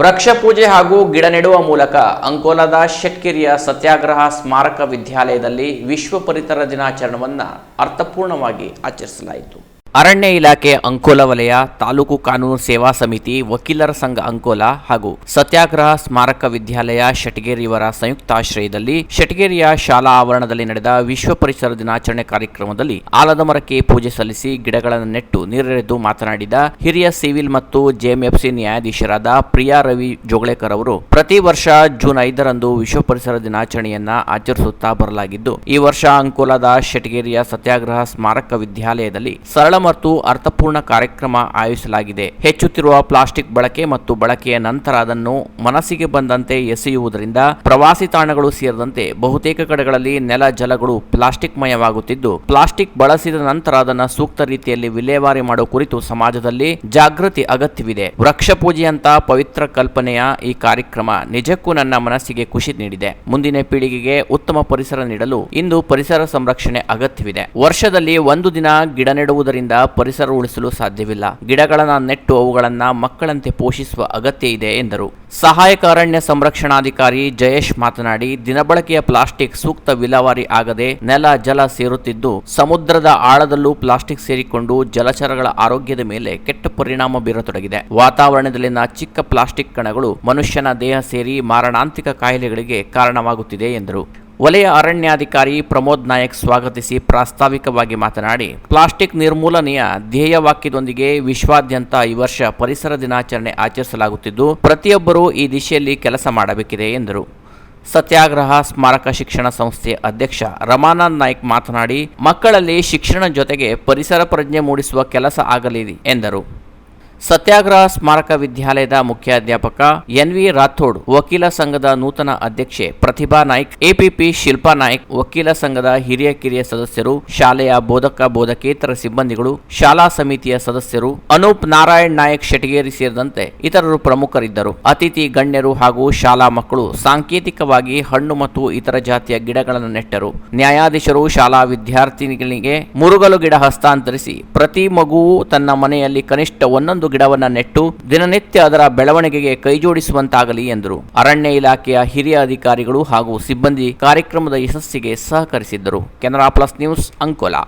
ವೃಕ್ಷ ಪೂಜೆ ಹಾಗೂ ಗಿಡ ನೆಡುವ ಮೂಲಕ ಅಂಕೋಲಾದ ಶೆಟ್ಕಿರಿಯ ಸತ್ಯಾಗ್ರಹ ಸ್ಮಾರಕ ವಿದ್ಯಾಲಯದಲ್ಲಿ ವಿಶ್ವ ಪರಿಸರ ದಿನಾಚರಣೆಯನ್ನು ಅರ್ಥಪೂರ್ಣವಾಗಿ ಆಚರಿಸಲಾಯಿತು. ಅರಣ್ಯ ಇಲಾಖೆ ಅಂಕೋಲ ವಲಯ, ತಾಲೂಕು ಕಾನೂನು ಸೇವಾ ಸಮಿತಿ, ವಕೀಲರ ಸಂಘ ಅಂಕೋಲ ಹಾಗೂ ಸತ್ಯಾಗ್ರಹ ಸ್ಮಾರಕ ವಿದ್ಯಾಲಯ ಶಟಗೇರಿಯವರ ಸಂಯುಕ್ತ ಸಂಯುಕ್ತಾಶ್ರಯದಲ್ಲಿ ಶಟಗೇರಿಯ ಶಾಲಾ ಆವರಣದಲ್ಲಿ ನಡೆದ ವಿಶ್ವ ಪರಿಸರ ದಿನಾಚರಣೆ ಕಾರ್ಯಕ್ರಮದಲ್ಲಿ ಆಲದ ಮರಕ್ಕೆ ಪೂಜೆ ಸಲ್ಲಿಸಿ ಗಿಡಗಳನ್ನು ನೆಟ್ಟು ನೀರೆರೆದು ಮಾತನಾಡಿದ ಹಿರಿಯ ಸಿವಿಲ್ ಮತ್ತು ಜೆಎಂಎಫ್ಸಿ ನ್ಯಾಯಾಧೀಶರಾದ ಪ್ರಿಯಾ ರವಿ ಜೋಗಳೇಕರ್ ಅವರು, ಪ್ರತಿ ವರ್ಷ ಜೂನ್ ಐದರಂದು ವಿಶ್ವ ಪರಿಸರ ದಿನಾಚರಣೆಯನ್ನ ಆಚರಿಸುತ್ತಾ ಬರಲಾಗಿದ್ದು, ಈ ವರ್ಷ ಅಂಕೋಲದ ಶಟಗೇರಿಯ ಸತ್ಯಾಗ್ರಹ ಸ್ಮಾರಕ ವಿದ್ಯಾಲಯದಲ್ಲಿ ಸರಳ ಮತ್ತು ಅರ್ಥಪೂರ್ಣ ಕಾರ್ಯಕ್ರಮ ಆಯೋಜಿಸಲಾಗಿದೆ. ಹೆಚ್ಚುತ್ತಿರುವ ಪ್ಲಾಸ್ಟಿಕ್ ಬಳಕೆ ಮತ್ತು ಬಳಕೆಯ ನಂತರ ಅದನ್ನು ಮನಸ್ಸಿಗೆ ಬಂದಂತೆ ಎಸೆಯುವುದರಿಂದ ಪ್ರವಾಸಿ ತಾಣಗಳು ಸೇರಿದಂತೆ ಬಹುತೇಕ ಕಡೆಗಳಲ್ಲಿ ನೆಲ ಜಲಗಳು ಪ್ಲಾಸ್ಟಿಕ್ ಮಯವಾಗುತ್ತಿದ್ದು ಪ್ಲಾಸ್ಟಿಕ್ ಬಳಸಿದ ನಂತರ ಅದನ್ನು ಸೂಕ್ತ ರೀತಿಯಲ್ಲಿ ವಿಲೇವಾರಿ ಮಾಡುವ ಕುರಿತು ಸಮಾಜದಲ್ಲಿ ಜಾಗೃತಿ ಅಗತ್ಯವಿದೆ. ವೃಕ್ಷ ಪೂಜೆಯಂತ ಪವಿತ್ರ ಕಲ್ಪನೆಯ ಈ ಕಾರ್ಯಕ್ರಮ ನಿಜಕ್ಕೂ ನನ್ನ ಮನಸ್ಸಿಗೆ ಖುಷಿ ನೀಡಿದೆ. ಮುಂದಿನ ಪೀಳಿಗೆಗೆ ಉತ್ತಮ ಪರಿಸರ ನೀಡಲು ಇಂದು ಪರಿಸರ ಸಂರಕ್ಷಣೆ ಅಗತ್ಯವಿದೆ. ವರ್ಷದಲ್ಲಿ ಒಂದು ದಿನ ಗಿಡ ನೆಡುವುದರಿಂದ ಪರಿಸರ ಉಳಿಸಲು ಸಾಧ್ಯವಿಲ್ಲ. ಗಿಡಗಳನ್ನ ನೆಟ್ಟು ಅವುಗಳನ್ನ ಮಕ್ಕಳಂತೆ ಪೋಷಿಸುವ ಅಗತ್ಯ ಇದೆ ಎಂದರು. ಸಹಾಯಕ ಅರಣ್ಯ ಸಂರಕ್ಷಣಾಧಿಕಾರಿ ಜಯೇಶ್ ಮಾತನಾಡಿ, ದಿನಬಳಕೆಯ ಪ್ಲಾಸ್ಟಿಕ್ ಸೂಕ್ತ ವಿಲೇವಾರಿ ಆಗದೆ ನೆಲ, ಜಲ ಸೇರುತ್ತಿದ್ದು, ಸಮುದ್ರದ ಆಳದಲ್ಲೂ ಪ್ಲಾಸ್ಟಿಕ್ ಸೇರಿಕೊಂಡು ಜಲಚರಗಳ ಆರೋಗ್ಯದ ಮೇಲೆ ಕೆಟ್ಟ ಪರಿಣಾಮ ಬೀರತೊಡಗಿದೆ. ವಾತಾವರಣದಲ್ಲಿನ ಚಿಕ್ಕ ಪ್ಲಾಸ್ಟಿಕ್ ಕಣಗಳು ಮನುಷ್ಯನ ದೇಹ ಸೇರಿ ಮಾರಣಾಂತಿಕ ಕಾಯಿಲೆಗಳಿಗೆ ಕಾರಣವಾಗುತ್ತಿದೆ ಎಂದರು. ವಲಯ ಅರಣ್ಯಾಧಿಕಾರಿ ಪ್ರಮೋದ್ ನಾಯಕ್ ಸ್ವಾಗತಿಸಿ ಪ್ರಾಸ್ತಾವಿಕವಾಗಿ ಮಾತನಾಡಿ, ಪ್ಲಾಸ್ಟಿಕ್ ನಿರ್ಮೂಲನೆಯ ಧ್ಯೇಯವಾಕ್ಯದೊಂದಿಗೆ ವಿಶ್ವಾದ್ಯಂತ ಈ ವರ್ಷ ಪರಿಸರ ದಿನಾಚರಣೆ ಆಚರಿಸಲಾಗುತ್ತಿದ್ದು, ಪ್ರತಿಯೊಬ್ಬರೂ ಈ ದಿಶೆಯಲ್ಲಿ ಕೆಲಸ ಮಾಡಬೇಕಿದೆ ಎಂದರು. ಸತ್ಯಾಗ್ರಹ ಸ್ಮಾರಕ ಶಿಕ್ಷಣ ಸಂಸ್ಥೆ ಅಧ್ಯಕ್ಷ ರಮಾನಂದ್ ನಾಯ್ಕ್ ಮಾತನಾಡಿ, ಮಕ್ಕಳಲ್ಲಿ ಶಿಕ್ಷಣ ಜೊತೆಗೆ ಪರಿಸರ ಪ್ರಜ್ಞೆ ಮೂಡಿಸುವ ಕೆಲಸ ಆಗಲಿದೆ ಎಂದರು. ಸತ್ಯಾಗ್ರಹ ಸ್ಮಾರಕ ವಿದ್ಯಾಲಯದ ಮುಖ್ಯಾಧ್ಯಾಪಕ ಎನ್ ವಿ ರಾಥೋಡ್, ವಕೀಲ ಸಂಘದ ನೂತನ ಅಧ್ಯಕ್ಷೆ ಪ್ರತಿಭಾ ನಾಯ್ಕ್, ಎಪಿಪಿ ಶಿಲ್ಪಾ ನಾಯ್ಕ್, ವಕೀಲ ಸಂಘದ ಹಿರಿಯ ಕಿರಿಯ ಸದಸ್ಯರು, ಶಾಲೆಯ ಬೋಧಕ ಬೋಧಕೇತರ ಸಿಬ್ಬಂದಿಗಳು, ಶಾಲಾ ಸಮಿತಿಯ ಸದಸ್ಯರು, ಅನೂಪ್ ನಾರಾಯಣ್ ನಾಯಕ್ ಶೆಟಗೇರಿ ಸೇರಿದಂತೆ ಇತರರು ಪ್ರಮುಖರಿದ್ದರು. ಅತಿಥಿ ಗಣ್ಯರು ಹಾಗೂ ಶಾಲಾ ಮಕ್ಕಳು ಸಾಂಕೇತಿಕವಾಗಿ ಹಣ್ಣು ಮತ್ತು ಇತರ ಜಾತಿಯ ಗಿಡಗಳನ್ನು ನೆಟ್ಟರು. ನ್ಯಾಯಾಧೀಶರು ಶಾಲಾ ವಿದ್ಯಾರ್ಥಿನಿಗಳಿಗೆ ಮುರುಗಲು ಗಿಡ ಹಸ್ತಾಂತರಿಸಿ, ಪ್ರತಿ ಮಗುವು ತನ್ನ ಮನೆಯಲ್ಲಿ ಕನಿಷ್ಠ ಒಂದೊಂದು ಗಿಡವನ್ನ ನೆಟ್ಟು ದಿನನಿತ್ಯ ಅದರ ಬೆಳವಣಿಗೆಗೆ ಕೈಜೋಡಿಸುವಂತಾಗಲಿ ಎಂದರು. ಅರಣ್ಯ ಇಲಾಖೆಯ ಹಿರಿಯ ಅಧಿಕಾರಿಗಳು ಹಾಗೂ ಸಿಬ್ಬಂದಿ ಕಾರ್ಯಕ್ರಮದ ಯಶಸ್ಸಿಗೆ ಸಹಕರಿಸಿದ್ದರು. Canara plus news Ankola.